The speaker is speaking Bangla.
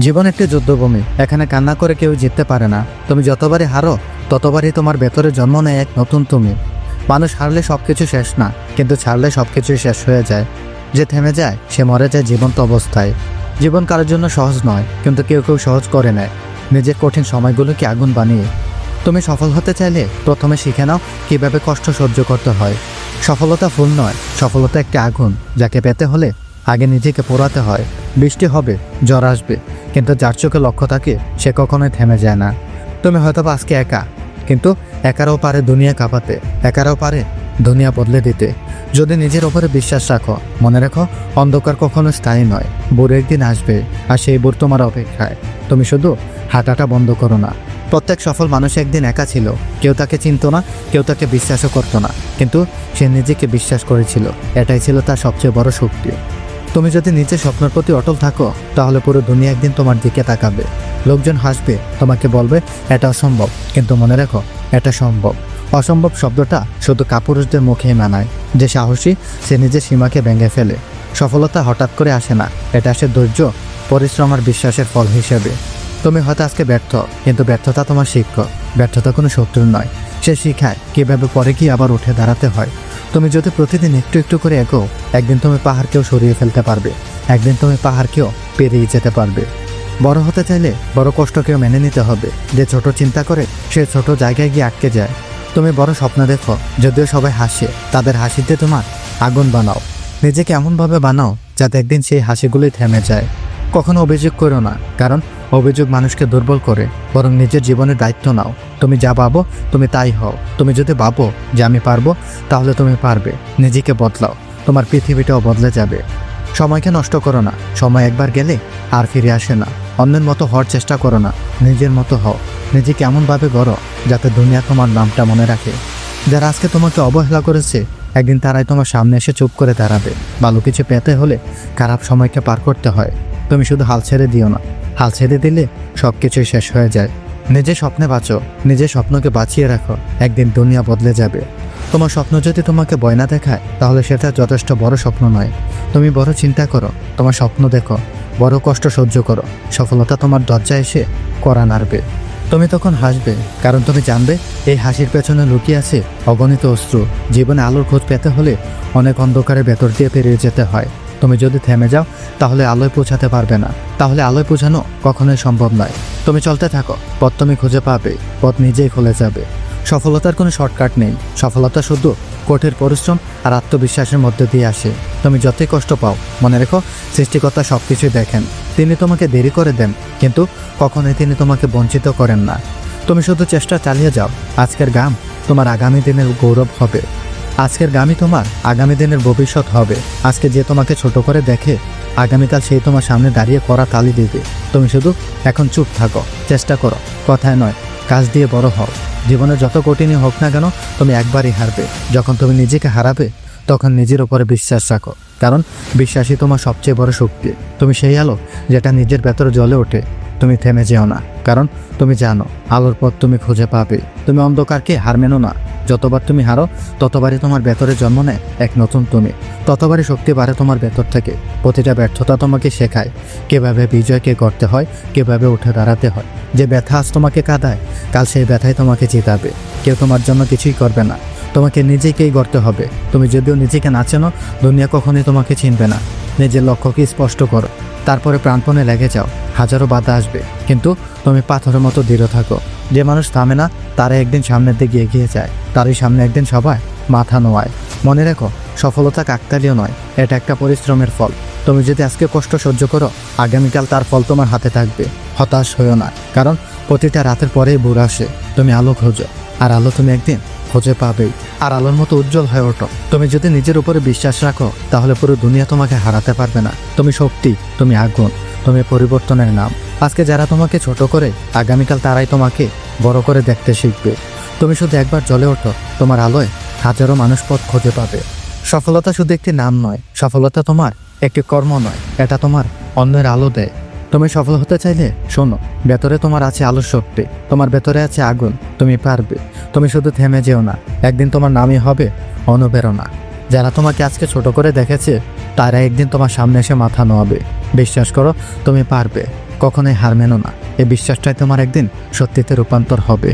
জীবন একটি যুদ্ধভূমি। এখানে কান্না করে কেউ জিততে পারে না। তুমি যতবারই হারো, ততবারই তোমার ভেতরে জন্ম নেয় এক নতুন তুমি। মানুষ হারলে সব কিছু শেষ না, কিন্তু ছাড়লে সব কিছুই শেষ হয়ে যায়। যে থেমে যায়, সে মরে যায় জীবন্ত অবস্থায়। জীবন কারোর জন্য সহজ নয়, কিন্তু কেউ কেউ সহজ করে নেয়। নিজের কঠিন সময়গুলোকে আগুন বানিয়ে। তুমি সফল হতে চাইলে প্রথমে শিখে নাও কীভাবে কষ্ট সহ্য করতে হয়। সফলতা ফুল নয়, সফলতা একটি আগুন, যাকে পেতে হলে আগে নিজেকে পোড়াতে হয়। বৃষ্টি হবে, জ্বর আসবে, কিন্তু যার চোখে লক্ষ্য থাকে, সে কখনোই থেমে যায় না। তুমি হয়তো আজকে একা, কিন্তু একারও পারে দুনিয়া কাঁপাতে, একারও পারে দুনিয়া বদলে দিতে। যদি নিজের ওপরে বিশ্বাস রাখো, মনে রেখো, অন্ধকার কখনো স্থায়ী নয়। বুড়ো একদিন আসবে, আর সেই বুড় তোমার অপেক্ষায়। তুমি শুধু হাঁটাটা বন্ধ করো না। প্রত্যেক সফল মানুষ একদিন একা ছিল। কেউ তাকে চিনতো না, কেউ তাকে বিশ্বাসও করতো না। কিন্তু সে নিজেকে বিশ্বাস করেছিল। এটাই ছিল তার সবচেয়ে বড় শক্তি। তুমি যদি নিজে স্বপ্নের প্রতি অটল থাকো, তাহলে পুরো দুনিয়া একদিন তোমার দিকে তাকাবে। লোকজন হাসবে, তোমাকে বলবে, এটা অসম্ভব। কিন্তু মনে রেখো, এটা সম্ভব। অসম্ভব শব্দটা শুধু কাপুরুষদের মুখেই মানায়। যে সাহসী, সে নিজের সীমাকে ভেঙে ফেলে। সফলতা হঠাৎ করে আসে না। এটা আসে ধৈর্য, পরিশ্রম আর বিশ্বাসের ফল হিসেবে। তুমি হয়তো আজকে ব্যর্থ, কিন্তু ব্যর্থতা তোমার শিক্ষক। ব্যর্থতা কোনো শত্রু নয়। সে শিখায় কীভাবে পরে কি আবার উঠে দাঁড়াতে হয়। তুমি যদি প্রতিদিন একটু একটু করে এগো, একদিন তুমি পাহাড়কেও সরিয়ে ফেলতে পারবে। একদিন তুমি পাহাড়কেও পেরিয়ে যেতে পারবে। বড় হতে চাইলে বড় কষ্টকেও মেনে নিতে হবে। যে ছোট চিন্তা করে, সে ছোট জায়গায় গিয়ে আটকে যায়। তুমি বড় স্বপ্ন দেখো, যদিও সবাই হাসে, তাদের হাসিতে তোমার আগুন বানাও। নিজেকে এমনভাবে বানাও, যাতে একদিন সেই হাসিগুলোই থেমে যায়। কখনো অভিযোগ করো না, কারণ অভিযোগ মানুষকে দুর্বল করে, বরং নিজের জীবনের দায়িত্ব নাও। তুমি যা ভাবো তুমি তাই হও। তুমি যদি ভাবো যে আমি পারব, তাহলে তুমি পারবে। নিজেকে বদলাও। তোমার পৃথিবীটাও বদলে যাবে। সময়কে নষ্ট করো না। সময় একবার গেলে আর ফিরে আসে না। অন্যের মতো হওয়ার চেষ্টা করো না। নিজের মতো হও। নিজেকে এমনভাবে গড়ো, যাতে দুনিয়া তোমার নামটা মনে রাখে। যারা আজকে তোমাকে অবহেলা করেছে, একদিন তারাই তোমার সামনে এসে চুপ করে দাঁড়াবে। ভালো কিছু পেতে হলে খারাপ সময়কে পার করতে হয়। তুমি শুধু হাল ছেড়ে দিও না। হাল ছেড়ে দিলে সব কিছুই শেষ হয়ে যায়। নিজের স্বপ্নে বাঁচো, নিজের স্বপ্নকে বাঁচিয়ে রাখো, একদিন দুনিয়া বদলে যাবে। তোমার স্বপ্ন যদি তোমাকে বয়না দেখায়, তাহলে সেটা যথেষ্ট বড় স্বপ্ন নয়। তুমি বড় চিন্তা করো, তোমার স্বপ্ন দেখো, বড় কষ্ট সহ্য করো, সফলতা তোমার দরজায় এসে করা নাড়বে। তুমি তখন হাসবে, কারণ তুমি জানবে, এই হাসির পেছনে লুকিয়ে আছে অগণিত অস্ত্র জীবনে আলোর খোঁজ পেতে হলে অনেক অন্ধকারের ভেতর দিয়ে পেরিয়ে যেতে হয়। তুমি যদি থেমে যাও, তাহলে আলোয় পৌঁছাতে পারবে না। তাহলে আলোয় পৌঁছানো কখনোই সম্ভব নয়। তুমি চলতে থাকো, পথ তুমি খুঁজে পাবে, পথ নিজেই খুলে যাবে। সফলতার কোনো শর্টকাট নেই। সফলতা শুধু কঠিন পরিশ্রম আর আত্মবিশ্বাসের মধ্যে দিয়ে আসে। তুমি যতই কষ্ট পাও, মনে রেখো, সৃষ্টিকর্তা সব কিছুই দেখেন। তিনি তোমাকে দেরি করে দেন, কিন্তু কখনোই তিনি তোমাকে বঞ্চিত করেন না। তুমি শুধু চেষ্টা চালিয়ে যাও। আজকের গাম তোমার আগামী দিনের গৌরব হবে। আজকের গামই তোমার, আগামী দিনের ভবিষ্যৎ হবে। আজকে যে তোমাকে ছোট করে দেখে, আগামীকাল সেই তোমার সামনে দাঁড়িয়ে করা তালি দিবে। তুমি শুধু এখন চুপ থাকো, চেষ্টা করো, কথায় নয়, কাজ দিয়ে বড় হও। জীবনে যত কঠিনই হোক না কেন, তুমি একবারই হারবে। যখন তুমি নিজেকে হারাবে, তখন নিজের উপরে বিশ্বাস রাখো। কারণ বিশ্বাসই তোমার সবচেয়ে বড় শক্তি। তুমি সেই আলো, যেটা নিজের ভেতরে জ্বলে ওঠে। তুমি থেমে যেও না। কারণ তুমি জানো, আলোর পথ তুমি খুঁজে পাবে। তুমি অন্ধকারকে হার মেনো না। যতবার তুমি হারো, ততবারই তোমার ভেতরে জন্ম নেয় এক নতুন তুমি। ততবারই শক্তি বাড়ে তোমার ভেতর থেকে। প্রতিটা ব্যর্থতা তোমাকে শেখায় কীভাবে বিজয়কে করতে হয়, কীভাবে উঠে দাঁড়াতে হয়। যে ব্যথা আজ তোমাকে কাঁদায়, কাল সেই ব্যথাই তোমাকে জিতাবে। কেউ তোমার জন্য কিছুই করবে না। তোমাকে নিজেকেই গড়তে হবে। তুমি যদিও নিজেকে না চেনো, দুনিয়া কখনোই তোমাকে চিনবে না। নিজের লক্ষ্যকে স্পষ্ট করো। তারপরে প্রাণপণে লেগে যাও। হাজারো বাধা আসবে। কিন্তু তুমি পাথরের মতো দৃঢ় থাকো। যে মানুষ থামে না, তারা একদিন সামনের দিকে এগিয়ে যায়। তারই সামনে একদিন সবাই মাথা নোয়ায়। মনে রেখো, সফলতা কাকতালীয় নয়। এটা একটা পরিশ্রমের ফল। তুমি যদি আজকে কষ্ট সহ্য করো, আগামীকাল তার ফল তোমার হাতে থাকবে। হতাশ হয়েও না। কারণ প্রতিটা রাতের পরেই বুড় আসে। তুমি আলো খোঁজো। আর আলো তুমি একদিন খুঁজে পাবেই। আর আলোর মতো উজ্জ্বল হয়ে ওঠো। তুমি যদি নিজের উপরে বিশ্বাস রাখো, তাহলে পুরো দুনিয়া তোমাকে হারাতে পারবে না। তুমি শক্তি, তুমি আগুন, তুমি পরিবর্তনের নাম। আজকে যারা তোমাকে ছোট করে, আগামীকাল তারাই তোমাকে বড় করে দেখতে শিখবে। তুমি শুধু একবার জ্বলে ওঠো, তোমার আলোয় হাজারো মানুষ পথ খুঁজে পাবে। সফলতা শুধু একটি নাম নয়, সফলতা তোমার একটি কর্ম নয়, এটা তোমার অন্যের আলো দেয়। তুমি সফল হতে চাইলে শোনো, ভেতরে তোমার আছে আলোর শক্তি তোমার ভেতরে আছে আগুন, তুমি পারবে। তুমি শুধু থেমে যেও না, একদিন তোমার নামই হবে অনুপ্রেরণা। যারা তোমাকে আজকে ছোট করে দেখেছে, তারা একদিন তোমার সামনে এসে মাথা নোয়াবে। বিশ্বাস করো, তুমি পারবে, কখনোই হার মেনো না। এই বিশ্বাসটাই তোমার একদিন সত্যিতে রূপান্তর হবে।